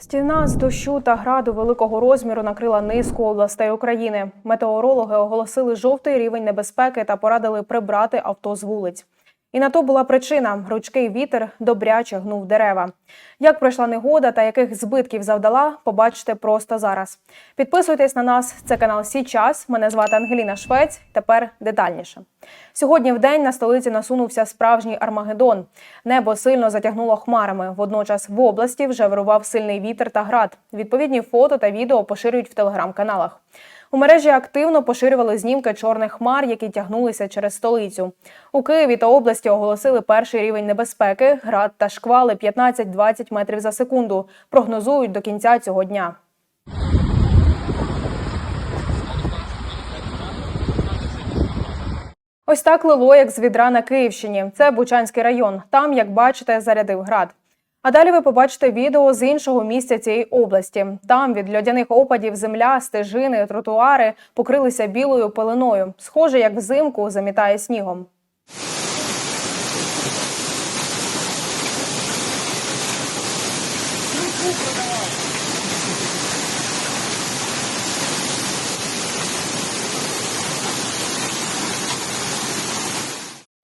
Стіна з дощу та граду великого розміру накрила низку областей України. Метеорологи оголосили жовтий рівень небезпеки та порадили прибрати авто з вулиць. І на то була причина: ручкий вітер добряче гнув дерева. Як пройшла негода та яких збитків завдала, побачите просто зараз. Підписуйтесь на нас. Це канал Сі час. Мене звати Ангеліна Швець. Тепер детальніше. Сьогодні в день на столиці насунувся справжній Армагеддон. Небо сильно затягнуло хмарами. Водночас в області вже вирував сильний вітер та град. Відповідні фото та відео поширюють в телеграм-каналах. У мережі активно поширювали знімки чорних хмар, які тягнулися через столицю. У Києві та області оголосили перший рівень небезпеки. Град та шквали 15-20 метрів за секунду. Прогнозують до кінця цього дня. Ось так лило, як з відра на Київщині. Це Бучанський район. Там, як бачите, зарядив град. А далі ви побачите відео з іншого місця цієї області. Там від льодяних опадів земля, стежини, тротуари покрилися білою пеленою. Схоже, як взимку замітає снігом.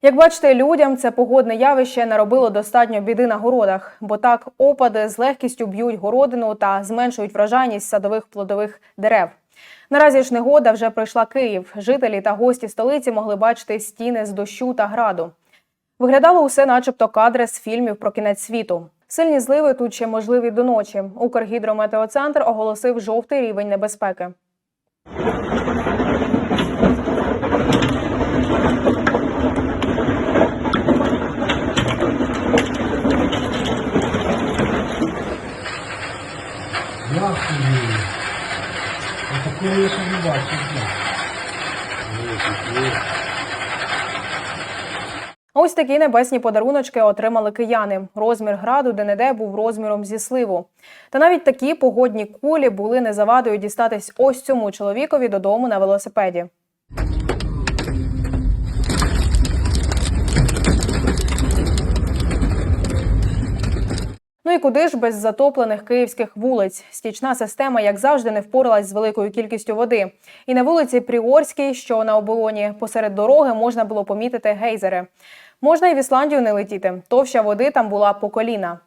Як бачите, людям це погодне явище наробило достатньо біди на городах, бо так опади з легкістю б'ють городину та зменшують врожайність садових плодових дерев. Наразі ж негода вже пройшла Київ. Жителі та гості столиці могли бачити стіни з дощу та граду. Виглядало усе, начебто, кадри з фільмів про кінець світу. Сильні зливи тут ще можливі до ночі. Укргідрометеоцентр оголосив жовтий рівень небезпеки. Я ще не бачив. Ось такі небесні подаруночки отримали кияни. Розмір граду де-не-де був розміром зі сливу. Та навіть такі погодні кулі були не завадою дістатись ось цьому чоловікові додому на велосипеді. Ну і куди ж без затоплених київських вулиць? Стічна система, як завжди, не впоралась з великою кількістю води. І на вулиці Пріорській, що на оболоні, посеред дороги можна було помітити гейзери. Можна і в Ісландію не летіти. Товща води там була по коліна.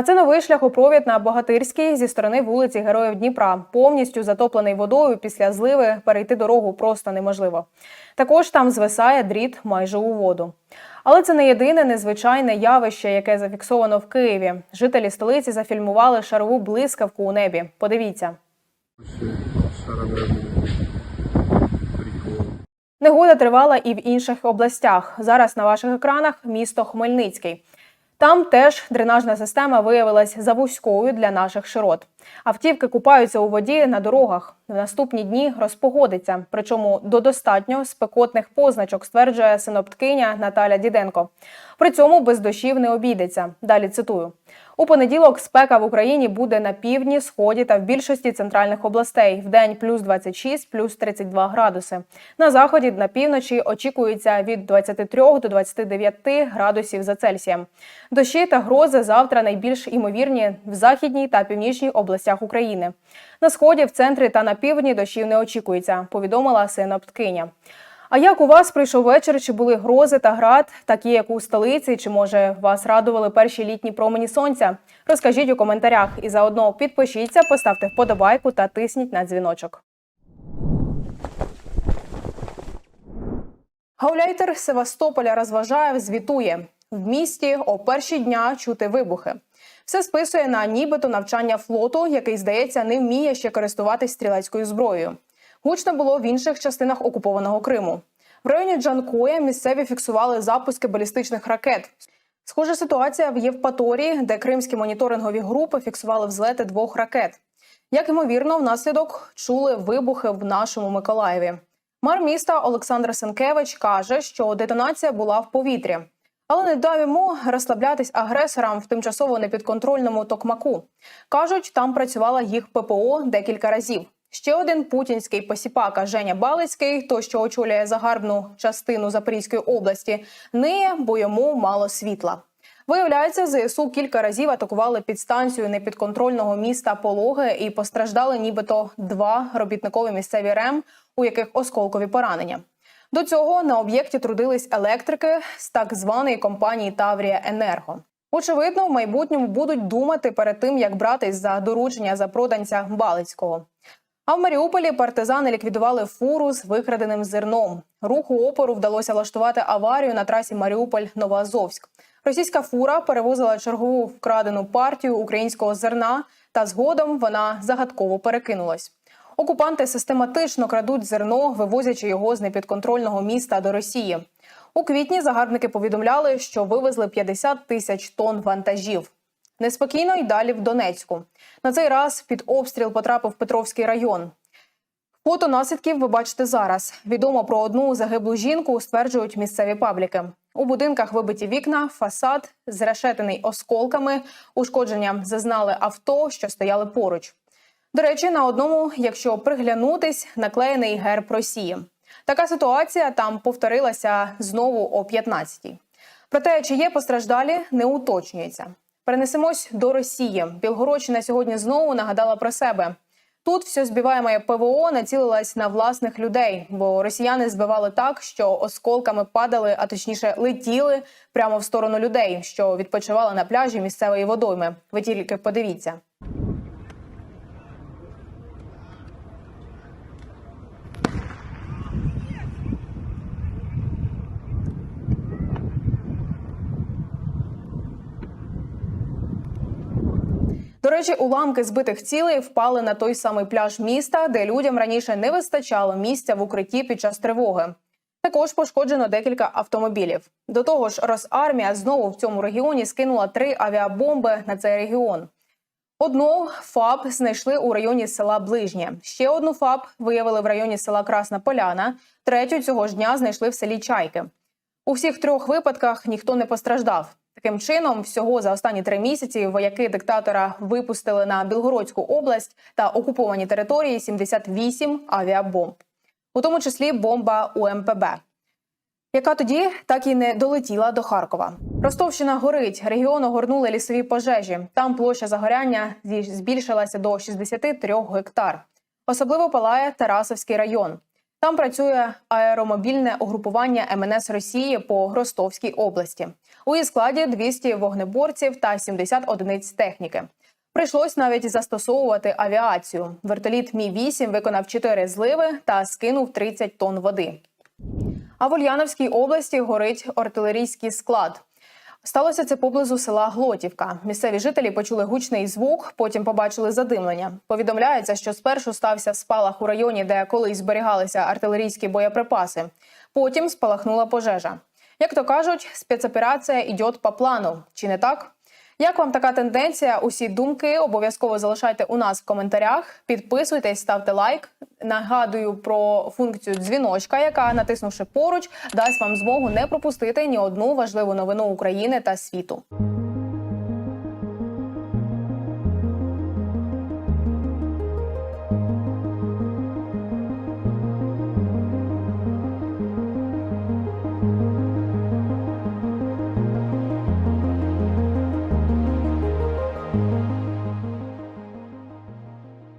А це новий шляхопровід на Богатирській зі сторони вулиці Героїв Дніпра. Повністю затоплений водою після зливи перейти дорогу просто неможливо. Також там звисає дріт майже у воду. Але це не єдине незвичайне явище, яке зафіксовано в Києві. Жителі столиці зафільмували шарову блискавку у небі. Подивіться. Негода тривала і в інших областях. Зараз на ваших екранах місто Хмельницький. Там теж дренажна система виявилась завузькою для наших широт. Автівки купаються у воді на дорогах. В наступні дні розпогодиться, причому до достатньо спекотних позначок, стверджує синопткиня Наталя Діденко. При цьому без дощів не обійдеться. Далі цитую. У понеділок спека в Україні буде на півдні, сході та в більшості центральних областей. В день плюс 26, плюс 32 градуси. На заході на півночі очікується від 23 до 29 градусів за Цельсієм. Дощі та грози завтра найбільш імовірні в західній та північній областях України. На сході, в центрі та на півдні дощів не очікується, повідомила синоптикиня. А як у вас прийшов вечір? Чи були грози та град, такі як у столиці? Чи може вас радували перші літні промені сонця? Розкажіть у коментарях і заодно підпишіться, поставте вподобайку та тисніть на дзвіночок. Гауляйтер Севастополя розважає, звітує. В місті о перші дня чути вибухи. Все списує на нібито навчання флоту, який, здається, не вміє ще користуватись стрілецькою зброєю. Гучно було в інших частинах окупованого Криму. В районі Джанкоя місцеві фіксували запуски балістичних ракет. Схожа ситуація в Євпаторії, де кримські моніторингові групи фіксували взлети двох ракет. Як ймовірно, внаслідок чули вибухи в нашому Миколаєві. Мер міста Олександр Сенкевич каже, що детонація була в повітрі. Але не дав йому розслаблятись агресорам в тимчасово непідконтрольному токмаку. Кажуть, там працювала їх ППО декілька разів. Ще один путінський посіпака Женя Балицький, той, що очолює загарбну частину Запорізької області, ниє, бо йому мало світла. Виявляється, ЗСУ кілька разів атакували підстанцію непідконтрольного міста Пологи і постраждали нібито два робітникові місцеві РЕМ, у яких осколкові поранення. До цього на об'єкті трудились електрики з так званої компанії Таврія Енерго. Очевидно, в майбутньому будуть думати перед тим, як братись за доручення за проданця Балицького. А в Маріуполі партизани ліквідували фуру з викраденим зерном. Руху опору вдалося влаштувати аварію на трасі Маріуполь-Новоазовськ. Російська фура перевозила чергову вкрадену партію українського зерна, та згодом вона загадково перекинулась. Окупанти систематично крадуть зерно, вивозячи його з непідконтрольного міста до Росії. У квітні загарбники повідомляли, що вивезли 50 тисяч тонн вантажів. Неспокійно й далі в Донецьку. На цей раз під обстріл потрапив Петровський район. Фото наслідків ви бачите зараз. Відомо про одну загиблу жінку, стверджують місцеві пабліки. У будинках вибиті вікна, фасад, зрешетений осколками. Ушкодженням зазнали авто, що стояли поруч. До речі, на одному, якщо приглянутись, наклеєний герб Росії. Така ситуація там повторилася знову о 15-й. Проте, чи є постраждалі, не уточнюється. Перенесемось до Росії. Білгородщина сьогодні знову нагадала про себе. Тут все збиваємо ПВО націлилась на власних людей, бо росіяни збивали так, що осколками падали, а точніше летіли прямо в сторону людей, що відпочивали на пляжі місцевої водойми. Ви тільки подивіться. До речі, уламки збитих цілей впали на той самий пляж міста, де людям раніше не вистачало місця в укритті під час тривоги. Також пошкоджено декілька автомобілів. До того ж, Росармія знову в цьому регіоні скинула три авіабомби на цей регіон. Одну ФАБ знайшли у районі села Ближнє. Ще одну ФАБ виявили в районі села Красна Поляна. Третю цього ж дня знайшли в селі Чайки. У всіх трьох випадках ніхто не постраждав. Таким чином, всього за останні три місяці вояки диктатора випустили на Білгородську область та окуповані території 78 авіабомб, у тому числі бомба УМПБ, яка тоді так і не долетіла до Харкова. Ростовщина горить. Регіон огорнули лісові пожежі. Там площа загоряння збільшилася до 63 гектар. Особливо палає Тарасовський район. Там працює аеромобільне угрупування МНС Росії по Ростовській області. У її складі 200 вогнеборців та 70 одиниць техніки. Прийшлось навіть застосовувати авіацію. Вертоліт Мі 8 виконав 4 зливи та скинув 30 тонн води. А в Ульяновській області горить артилерійський склад. Сталося це поблизу села Глотівка. Місцеві жителі почули гучний звук, потім побачили задимлення. Повідомляється, що спершу стався спалах у районі, де колись зберігалися артилерійські боєприпаси. Потім спалахнула пожежа. Як то кажуть, спецоперація йде по плану. Чи не так? Як вам така тенденція? Усі думки обов'язково залишайте у нас в коментарях. Підписуйтесь, ставте лайк. Нагадую про функцію дзвіночка, яка, натиснувши поруч, дасть вам змогу не пропустити ні одну важливу новину України та світу.